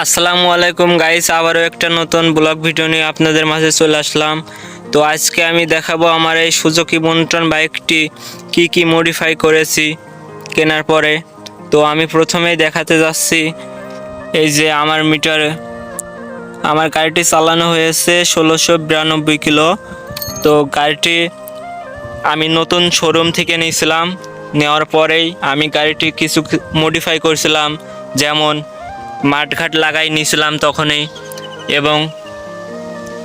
আসসালামু আলাইকুম গাইস, আবারও একটা নতুন ব্লগ ভিডিও নিয়ে আপনাদের মাঝে চলে আসলাম। তো আজকে আমি দেখাবো আমার এই সুজুকি মন্টন বাইকটি কি কি মডিফাই করেছি কেনার পরে। তো আমি প্রথমেই দেখাতে যাচ্ছি, এই যে আমার মিটারে, আমার গাড়িটি চালানো হয়েছে ষোলোশো বিরানব্বই কিলো। তো গাড়িটি আমি নতুন শোরুম থেকে নিয়েছিলাম, নেওয়ার পরেই আমি গাড়িটি কিছু মডিফাই করছিলাম, যেমন মাঠঘাট লাগাই নিয়েছিলাম তখনই। এবং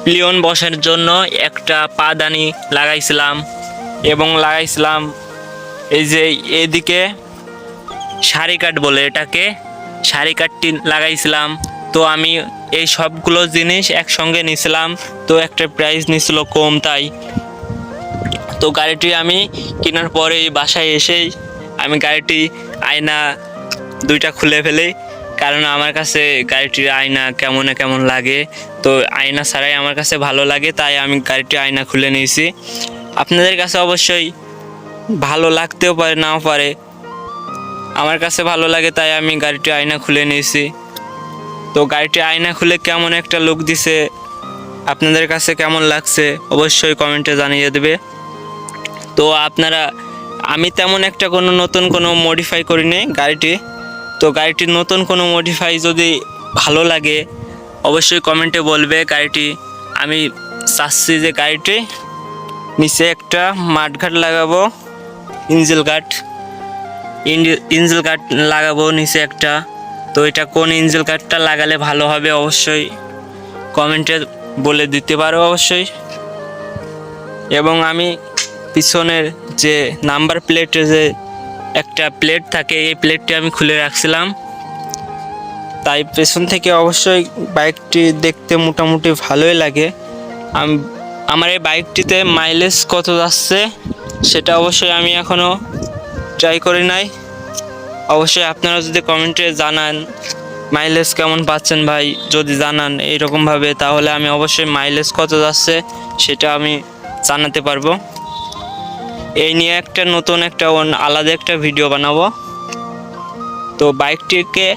পিলিয়ন বসার জন্য একটা পাদানি লাগাইছিলাম। এবং লাগাইছিলাম এই যে এদিকে সারি কাঠ বলে এটাকে সারি কাঠটি লাগাইছিলাম। তো আমি এই সবগুলো জিনিস একসঙ্গে নিয়েছিলাম তো একটা প্রাইস নিয়েছিল কম তাই। তো গাড়িটি আমি কেনার পরেই বাসায় এসেই আমি গাড়িটি আয়না দুইটা খুলে ফেলি। কারণ আমার কাছে গাড়িটির আয়না কেমন কেমন লাগে। তো আয়না ছাড়াই আমার কাছে ভালো লাগে, তাই আমি গাড়িটি আয়না খুলে নিয়েছি। আপনাদের কাছে অবশ্যই ভালো লাগতেও পারে, নাও পারে। আমার কাছে ভালো লাগে, তাই আমি গাড়িটি আয়না খুলে নিয়েছি। তো গাড়িটি আয়না খুলে কেমন একটা লুক দিছে, আপনাদের কাছে কেমন লাগছে, অবশ্যই কমেন্টে জানিয়ে দেবে। তো আপনারা, আমি তেমন একটা কোনো নতুন কোনো মডিফাই করিনি গাড়িটি। তো গাড়িটির নতুন কোনো মডিফাই যদি ভালো লাগে, অবশ্যই কমেন্টে বলবে গাড়িটি। আমি চাচ্ছি যে গাড়িটি নিচে একটা মাঠঘাট লাগাবো, ইঞ্জিল গাট ইঞ্জিল গাট লাগাবো নিচে একটা। তো এটা কোন ইঞ্জিল গাটটা লাগালে ভালো হবে অবশ্যই কমেন্টে বলে দিতে পারো অবশ্যই। এবং আমি পিছনের যে নাম্বার প্লেটে যে একটা প্লেট থাকে, এই প্লেটটি আমি খুলে রাখছিলাম। তাই পেছন থেকে অবশ্যই বাইকটি দেখতে মোটামুটি ভালোই লাগে। আম- আমার এই বাইকটিতে মাইলেজ কত যাচ্ছে, সেটা অবশ্যই আমি এখনও ট্রাই করি নাই। অবশ্যই আপনারা যদি কমেন্টে জানান মাইলেজ কেমন পাচ্ছেন ভাই, যদি জানান এইরকমভাবে, তাহলে আমি অবশ্যই মাইলেজ কত যাচ্ছে, সেটা আমি জানাতে পারব। এই নিয়ে একটা নতুন একটা আলাদা একটা ভিডিও বানাবো। তো বাইকটিকে,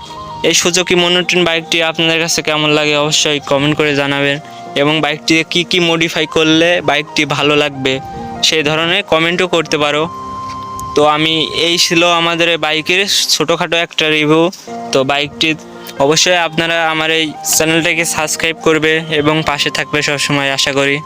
এই সুজুকি মনোটন বাইকটি আপনাদের কাছে কেমন লাগে অবশ্যই কমেন্ট করে জানাবেন। এবং বাইকটিতে কি কি মডিফাই করলে বাইকটি ভালো লাগবে সেই ধরনের কমেন্টও করতে পারো। তো আমি, এই ছিল আমাদের বাইকের ছোটোখাটো একটা রিভিউ তো বাইকটি অবশ্যই আপনারা আমার এই চ্যানেলটাকে সাবস্ক্রাইব করবে এবং পাশে থাকবে সবসময়, আশা করি।